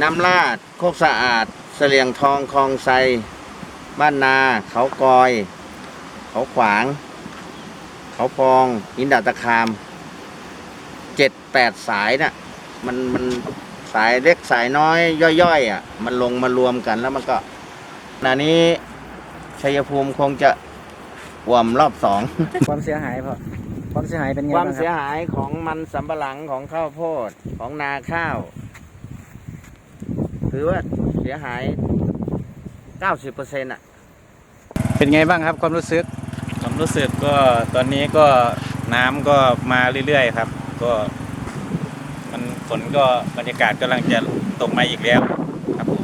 น้ำลาด โคกสะอาดเสลียงทองคลองไซ บ้านนา เขากอย เขาขวาง เขาพอง อินดาตะคามเจ็ดแปดสายน่ะมันมันสายเล็กสายน้อยย่อยๆอะ มันลงมารวมกันแล้วมันก็ขณะนี้ชัยภูมิคงจะอ่วมรอบสอง ความเสียหายพอความเสียหายเป็นไงความบ้างคเสียรับหายของมันสำปะหลังของข้าวโพดของนาข้าว ถือว่าเสียหาย 90%อะ เป็นไงบ้างครับความรู้สึก ความรู้สึกก็ตอนนี้ก็น้ำก็มาเรื่อยๆครับ ก็ มันฝนก็บรรยากาศกำลังจะตกมาอีกแล้วครับผม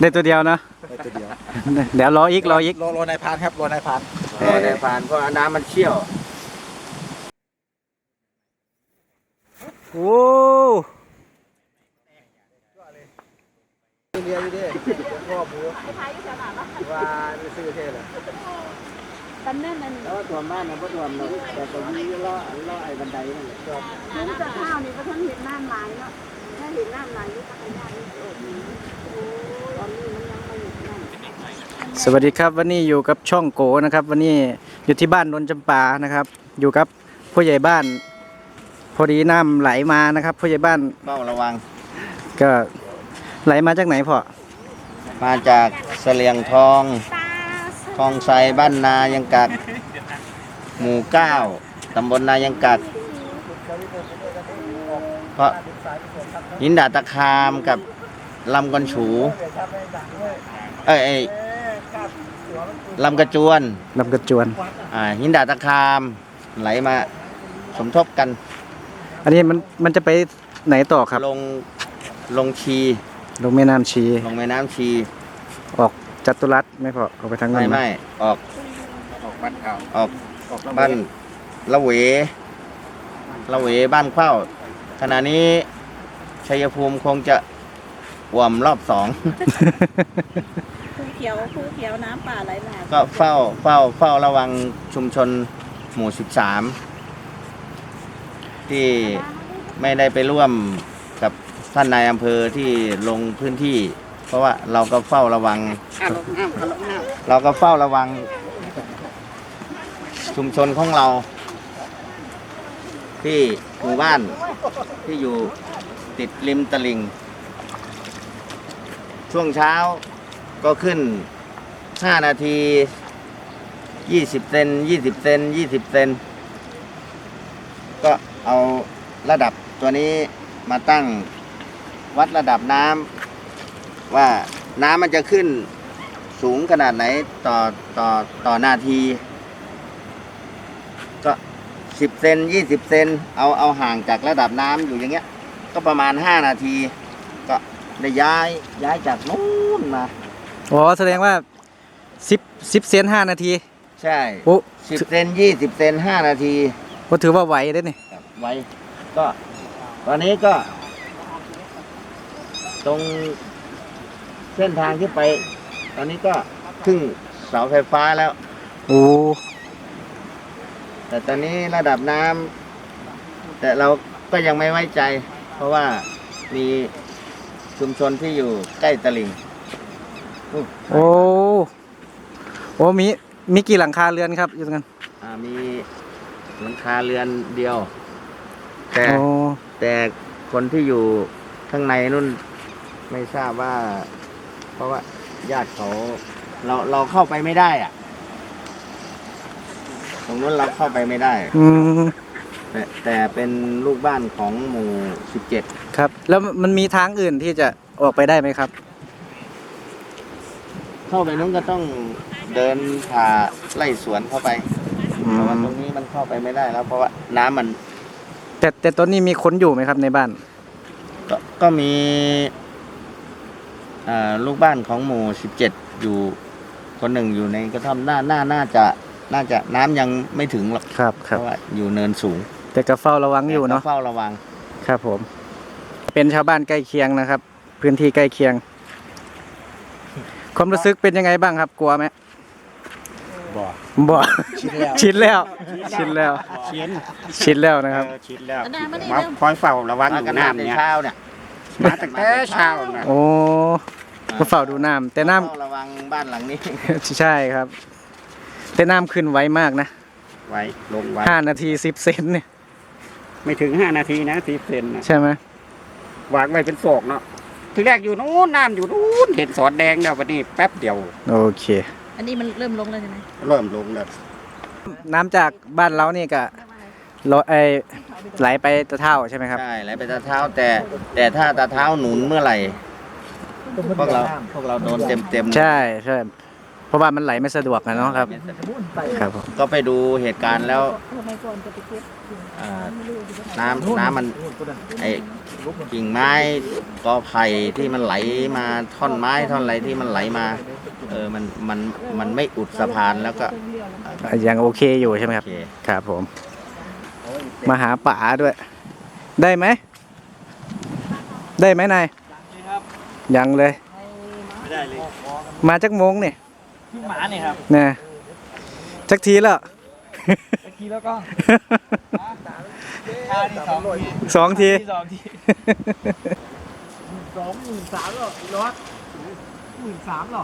ได้ตัวเดียวเนาะได้ตัวเดียวเดี๋ยวรออีกรออีกโลโลนายพรานครับโลนายพรานรอได้ผ่านเพราะน้ำมันเชี่ยว โอ้ เรียนอยู่ดิพ่อหมูว่าไม่ซื้อเท่เลยปันนั่นมันแล้วตัวบ้านนะพ่อตัวมันแต่ตรงนี้ล้อล้อไอ้บันไดนั่นแหละมันจะข้าวนี่ก็ทั้งเห็นน้ำลายเนาะถ้าเห็นน้ำลายนี่ก็ขยะนี่โอ้โหตอนนี้มันยังไม่หยุดนั่นสวัสดีครับวันนี้อยู่กับช่องโกนะครับ วันนี้อยู่ที่บ้านนนจำปานะครับ อยู่กับผู้ใหญ่บ้าน พอดีน้ำไหลมานะครับผู้ใหญ่บ้านเฝ้าระวัง ก็ ไหลมาจากไหนพ่อ มาจากเสลียงทองคลองไซบ้านนายังกัก หมู่เก้าตำบลนายังกักเพราะหินดาดตะคามกับลำกอนฉู เอ้ยเอ้ยลำกระจวนลำกระจวน อ่า หินดาดตะคามไหลมาสมทบกัน อันนี้มันมันจะไปไหนต่อครับ ลงลงชี ลงแม่น้ำชี ลงแม่น้ำชี ออกจัตุรัสไม่พอออกไปทางนั้ไม่นนะไม่ออกออกบ้านเก่าออกออกบ้านละเหวละเหวบ้านเข้าขณะนี้ชัยภูมิคงจะอ่วมรอบสองภูเขียวภูเขียวน้ำป่าไหลหลากก็เฝ้าเฝ้าเฝ้าระวังชุมชนหมู่13ที่ไม่ได้ไปร่วมกับ ท่านนายอำเภอที่ลงพื้นที่ เพราะว่าเราก็เฝ้าระวังเราก็เฝ้าระวัง ชุมชนของเรา ที่หมู่บ้านที่อยู่ติดริมตลิ่ง ช่วงเช้าก็ขึ้น 5 นาที 20 เซน20 เซน20 เซนก็เอาระดับตัวนี้มาตั้ง วัดระดับน้ำว่าน้ำมันจะขึ้นสูงขนาดไหนต่อต่อต่อนาที ก็10เซน20เซนเอาเอาห่างจากระดับน้ำอยู่อย่างเงี้ย ก็ประมาณ5นาที ก็ได้ย้ายย้ายจากนู้นมาอ๋อแสดงว่าสิบสิบเซนห้านาที ใช่โอ้สิบเซนยี่สิบเซนห้านาทีก็ถือว่าไหวได้นี่ครับไว้ก็ตอนนี้ก็ ตรงเส้นทางที่ไป ตอนนี้ก็ครึ่งเสาไฟฟ้าแล้ว โอ้แต่ตอนนี้ระดับน้ำแต่เราก็ยังไม่ไว้ใจ เพราะว่ามีชุมชนที่อยู่ใกล้ตลิ่งอู้โอ้โอ้มีมีกี่หลังคาเรือนครับอยู่ตรงนั้นอ่ามีหลังคาเรือนเดียว แต่ โอ้แต่คนที่อยู่ข้างในนู่น ไม่ทราบว่า เพราะว่าญาติเขาเราเราเข้าไปไม่ได้อะตรงนู้นเราเข้าไปไม่ได้ อืมแต่แต่เป็นลูกบ้านของหมู่สิบเจ็ดครับ แล้วมันมีทางอื่นที่จะออกไปได้ไหมครับ เข้าไปนู้นก็ต้องเดินผ่าไล่สวนเข้าไปอืเพราะว่ามตรงนี้มันเข้าไปไม่ได้แล้ว เพราะว่าน้ำมันแต่แต่ตอนนี้มีคนอยู่ไหมครับในบ้าน ก็ก็มีอ่า ลูกบ้านของหมู่สิบเจ็ดอยู่คนหนึ่งอยู่ในกระท่อมน่าน่าน่าจะน่าจะน้ำยังไม่ถึงหรอกครับคเพรับ ราะว่าอยู่เนินสูงแต่ก็เฝ้าระวังอยู่แต่เนาะก็เฝ้าระวัง ครับผม เป็นชาวบ้านใกล้เคียงนะครับ พื้นที่ใกล้เคียง ความรู้สึกเป็นยังไงบ้างครับ กลัวไหมกบ่บ่ชินแล้ว ชินแล้วชินแล้ว ชินชินแล้วนะครับ เออชินแล้วอันนั้นไม่ได้มาเรื่องคอยเฝ้าระวังมาอกันยู่น้ำน้ำในเนี่ย เช้าเนี่ย มาตั้งแต่เช้านะโอ้ก็เฝ้าดูน้ำแต่น้ำเฝ้าระวังบ้านหลังนี้ ใช่ครับ แต่น้ำขึ้นไวมากนะไว้ลงไว้ห้านาทีสิบเซนเนี่ยไม่ถึงห้านาทีนะสิบเซนนะใช่ไหมวางไว้เป็นโศกเนาะทีแรกอยู่นู้นน้ำอยู่นู้นเห็นสอนแดงแล้ววันนี้แป๊บเดียว โอเค อันนี้มันเริ่มลงแล้วใช่ไหมเริ่มลงแล้วน้ำจากบ้านเรานี่ก็ ลอยไอไหลไปตะเท่าใช่ไหมครับ ใช่แล้วไปตาเท้าแต่ แต่ถ้าตาเท้าหนุนเมื่อไหร่พวกเราพวกเราโดนเต็มเต็มๆใช่ใช่เพราะว่ามันไหลไม่สะดวกนะเนาะครับ ครับผมก็ไปดูเหตุการณ์แล้วทำไมก่อนจะไปเก็บอ่าน้ำน้ำมันไอ้กิ่งไม้กอไผ่ที่มันไหลมาท่อนไม้ท่อนอะไรที่มันไหลมาเออมันมันมันไม่อุดสะพานแล้วก็ยังโอเคอยู่ใช่ไหมคโอรับ เค ครับผม มาหาป่าด้วย ได้ไหม ได้ไหมนายยังเลย ไม่ได้เลยมาจักโมงเนี่ยหมาเนี่ยครับนะจักทีแล้วทีแล้วก็ท่าที่สองทีสองทีที่สองทีสองหมื่นสามหรอรถหมื่นสามหรอ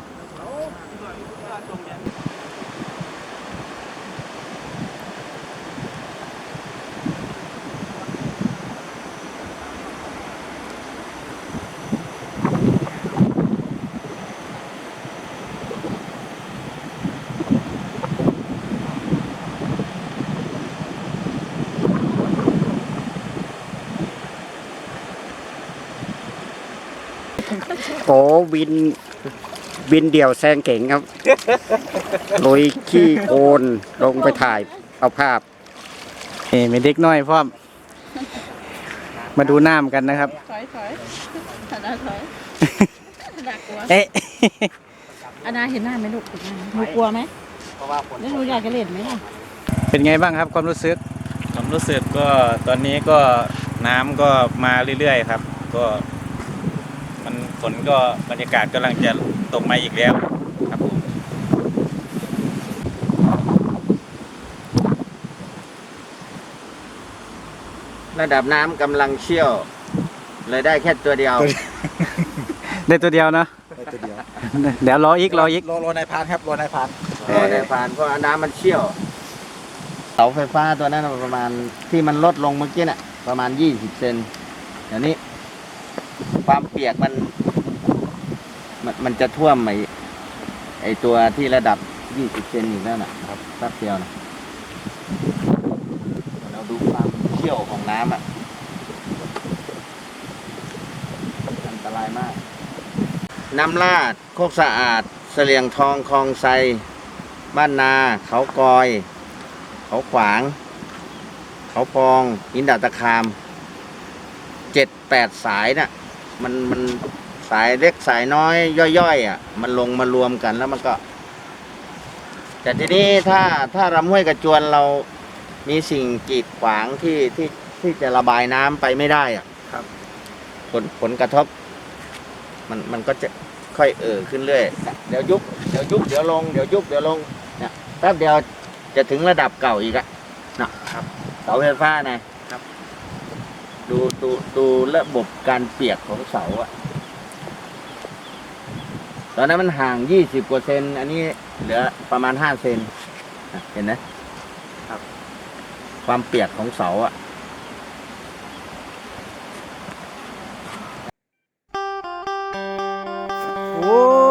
กวิน วินเดี่ยวแซงเก่งครับลุยขี้โคลนลงไปถ่าย เอาภาพเอ้มีเด็กน้อยพร้อมมาดูน้ำกันนะครับ ถอยถอยอันนาถอยน่ากลัวเอ๊ะอันนาเห็นหน้าไหมลูกเห็นหน้าไหมหนูกลัวไหมแล้วหนูอยากจะเล่นไหมล่ะเป็นไงบ้างครับความรู้สึก ความรู้สึกก็ตอนนี้ก็น้ำก็มาเรื่อยๆครับ ก็มัน ฝนก็บรรยากาศกำลังจะตกมาอีกแล้วครับผมระดับน้ำกำลังเชี่ยว เลยได้แค่ตัวเดียว ได้ตัวเดียวเนอะเดี๋ยวรออีกรออีกโลโลนายพานครับโลนายพานพอได้ผ่านเพราะน้ำมันเชี่ยวเสาไฟฟ้าตัวนั้นนะประมาณที่มันลดลงเมื่อกี้น่ะประมาณยี่สิบเซนเดี๋ยวนี้ ความเปียกมันมัน มันจะท่วมไอไอตัวที่ระดับยี่สิบเซนอีกแล้วนะครับแป๊บเดียวนะ เราดูความเชี่ยวของน้ำอะ อันตรายมาก น้ำลาด โคกสะอาดเสลียงทองคลองไซ บ้านนา เขากอย เขาขวาง เขาพอง อินดาตะคาม เจ็ดแปดสายน่ะ มันมันสายเล็กสายน้อยย่อยๆอะ มันลงมารวมกันแล้วมันก็ แต่ทีนี้ถ้าถ้าลำห้วยกระจวนเรามีสิ่งกีดขวางที่ที่ที่จะระบายน้ำไปไม่ได้อะครับ ผลผลกระทบ มันมันก็จะค่อยเอ่อขึ้นเรื่อยเดี๋ยวยุบเดี๋ยวยุบเดี๋ยวลงเดี๋ยวยุบเดี๋ยวลงเนี่ยแป๊บเดียวจะถึงระดับเก่าอีกอะนะครับเสาไฟฟ้านะครับ ดูดูดูระบบการเปียกของเสาอะตอนนั้นมันห่างยี่สิบกว่าเซน อันนี้เหลือประมาณห้าเซนเห็นไหมครับ ความเปียกของเสาอะโอ้